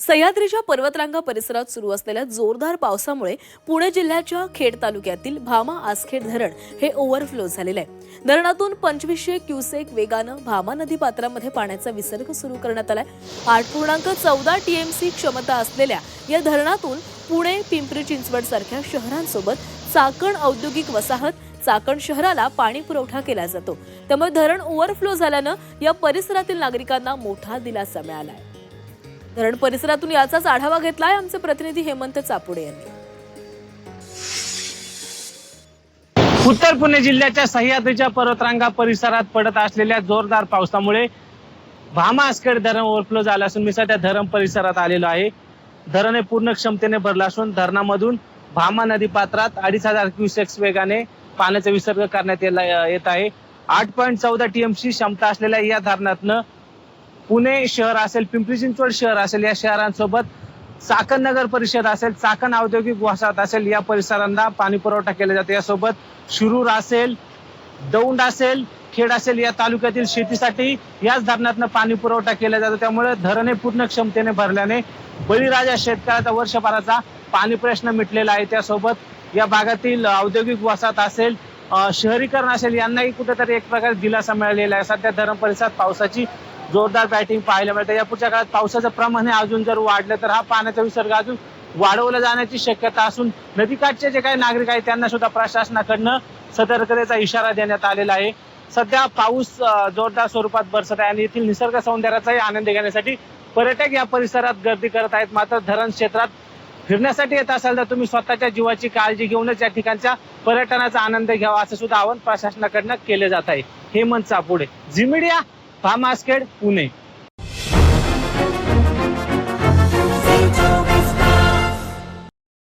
सह्याद्रीच्या पर्वतरांगा परिसरात सुरू असलेल्या जोरदार पावसामुळे पुणे जिल्ह्याच्या खेड तालुक्यातील भामा आसखेड धरण हे ओव्हरफ्लो झालेलं आहे. धरणातून पंचवीसशे क्युसेक वेगानं भामा नदी पात्रामध्ये पाण्याचा विसर्ग सुरू करण्यात आलाय. आठ पूर्णांक चौदा टीएमसी क्षमता असलेल्या या धरणातून पुणे पिंपरी चिंचवड सारख्या शहरांसोबत चाकण औद्योगिक वसाहत चाकण शहराला पाणी पुरवठा केला जातो. त्यामुळे धरण ओव्हरफ्लो झाल्यानं या परिसरातील नागरिकांना मोठा दिलासा मिळालाय. धरण परिसरातून याचाच आढावा घेतलाय आमचे प्रतिनिधी हेमंत चापुडे यांनी. उत्तर पुणे जिल्ह्याच्या सह्याद्रीच्या पर्वतरांगा परिसरात पडत असलेल्या जोरदार पावसामुळे भामा धरण ओव्हरफ्लो झालं असून मी सध्या धरण परिसरात आलेलो आहे. धरण हे पूर्ण क्षमतेने भरलं असून धरणामधून भामा नदी पात्रात अडीच हजार क्युसेक्स वेगाने पाण्याचा विसर्ग करण्यात येला- येत आहे. आठ पॉईंट चौदा टीएमसी क्षमता असलेल्या या धरणातनं पुणे शहर असेल पिंपरी चिंचवड शहर असेल या शहरांसोबत चाकण नगर परिषद असेल चाकण औद्योगिक वसाहत असेल या परिसरांना पाणी पुरवठा केला जातो. यासोबत शिरूर असेल दौंड असेल खेड असेल या तालुक्यातील शेतीसाठी याच धरणातनं पाणी पुरवठा केला जातो. त्यामुळे धरणे पूर्ण क्षमतेने भरल्याने बळीराजा शेतकऱ्याचा वर्षभराचा पाणी प्रश्न मिटलेला आहे. त्यासोबत या भागातील औद्योगिक वसाहत असेल शहरीकरण असेल यांनाही कुठेतरी एक प्रकारे दिलासा मिळालेला आहे. सध्या धरण परिसरात पावसाची जोरदार बॅटिंग पाहायला मिळते. या पुढच्या काळात पावसाचं प्रमाण हे अजून जर वाढलं तर हा पाण्याचा विसर्ग अजून वाढवला जाण्याची शक्यता असून नदीकाठचे जे काही नागरिक आहेत त्यांना सुद्धा प्रशासनाकडनं सतर्कतेचा इशारा देण्यात आलेला आहे. सध्या पाऊस जोरदार स्वरूपात बरसत आहे आणि येथील निसर्ग सौंदर्याचाही आनंद घेण्यासाठी पर्यटक या परिसरात गर्दी करत आहेत. मात्र धरण क्षेत्रात फिरण्यासाठी येत असाल तर तुम्ही स्वतःच्या जीवाची काळजी घेऊनच या ठिकाणच्या पर्यटनाचा आनंद घ्यावा असं सुद्धा आवाहन प्रशासनाकडनं केले जात आहे. हेमंत चापुडे झी मीडिया. फार्म फार्मास्केड पुणे.